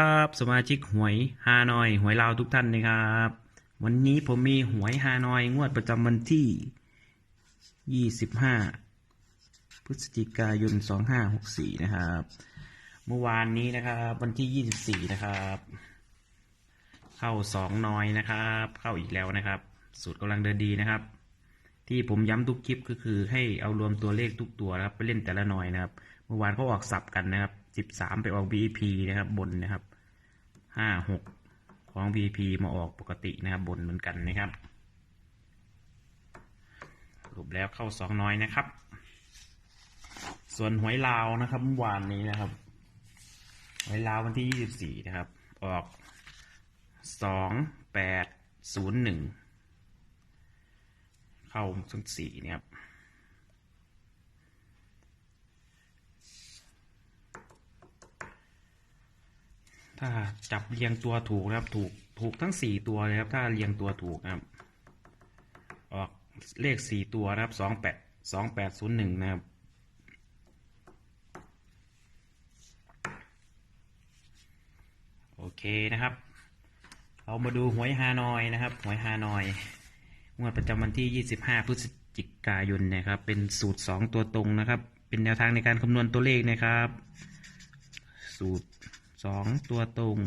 ครับสมาชิกหวยฮานอย หวยลาวทุกท่านนะครับ วันนี้ผมมีหวยฮานอยงวดประจำวันที่ 25 พฤศจิกายน 2564 นะครับ เมื่อวานนี้นะครับ วันที่ 24 นะครับ เข้าสองน้อยนะครับ เข้าอีกแล้วนะครับ สูตรกำลังเดินดีนะครับ ที่ผมย้ำทุกคลิปก็คือให้เอารวมตัวเลขทุกตัวนะครับ ไปเล่นแต่ละหน่อยนะครับ เมื่อวานเขาออกสับกันนะครับ13ไปออก VIP นะครับบนนะครับ56ของ VIP มาออกปกตินะครับบนเหมือนกันนะครับรุปแล้วเข้าสองน้อยนะครับ ส่วนหวยลาวนะครับเมื่อวานนี้นะครับ หวยลาววันที่24นะครับ ออก 2801เข้าสุดสี่เนี่ยครับถ้าจับเรียงตัวถูกนะครับ ถูกถูกทั้งสี่ตัวเลยครับถ้าเรียงตัวถูกนะครับ ออกเลขสี่ตัวนะครับสองแปดสองแปดศูนย์หนึ่งนะครับโอเคนะครับ เรามาดูหวยฮานอยนะครับ หวยฮานอยงวดประจำวันที่ 25 พฤศจิกายนนะครับ เป็นสูตร 2 ตัวตรงนะครับ เป็นแนวทางในการคำนวณตัวเลขนะครับ สูตร 2 ตัวตรง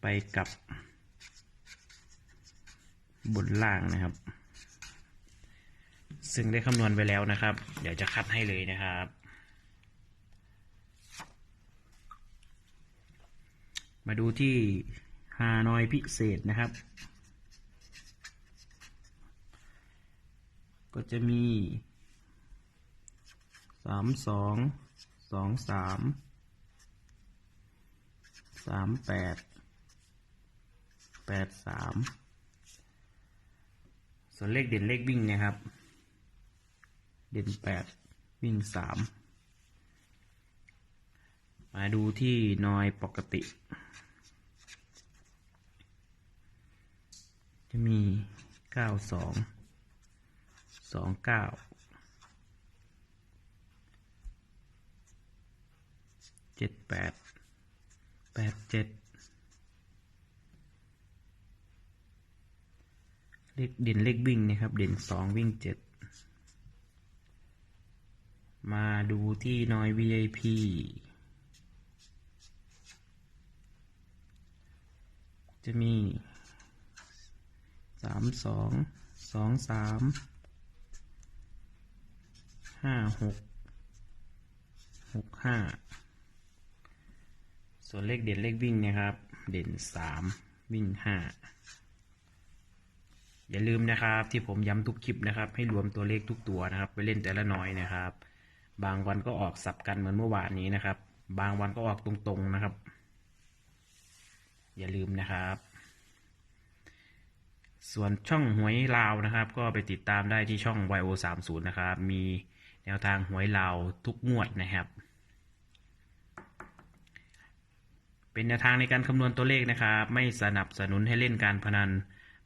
ไปกับบนล่างนะครับ ซึ่งได้คำนวณไว้แล้วนะครับ เดี๋ยวจะคัดให้เลยนะครับ มาดูที่ฮานอยพิเศษนะครับ ก็จะมีสามสองสองสามสามแปดแปดสามส่วนเลขเด่นเลขวิ่งนะครับ เด่นแปดวิ่งสามมาดูที่นอยปกติ จะ มีเก้าสองสองเก้าเจ็ดแปดแปดเจ็ดเลขเด่นเลขวิ่งนะครับ เด่นสองวิ่งเจ็ดมาดูที่น้อย VIP จะมี สามสองสองสามห้าหกหกห้าส่วนเลขเด่นเลขวิ่งนะครับ เด่นสามวิ่งห้าอย่าลืมนะครับที่ผมย้ำทุกคลิปนะครับ ให้รวมตัวเลขทุกตัวนะครับ ไปเล่นแต่ละน้อยนะครับ บางวันก็ออกสับกันเหมือนเมื่อวานนี้นะครับ บางวันก็ออกตรงๆนะครับ อย่าลืมนะครับ ส่วนช่องหวยลาวนะครับ ก็ไปติดตามได้ที่ช่อง YO 3 0 นะครับ มีแนวทางหวยลาวทุกงวดนะครับ เป็นแนวทางในการคำนวณตัวเลขนะครับ ไม่สนับสนุนให้เล่นการพนัน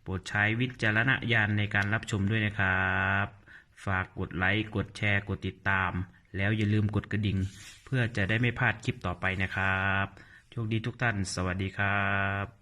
โปรดใช้วิจารณญาณในการรับชมด้วยนะครับ ฝากกดไลค์ กดแชร์ กดติดตาม แล้วอย่าลืมกดกระดิ่ง เพื่อจะได้ไม่พลาดคลิปต่อไปนะครับ โชคดีทุกท่าน สวัสดีครับ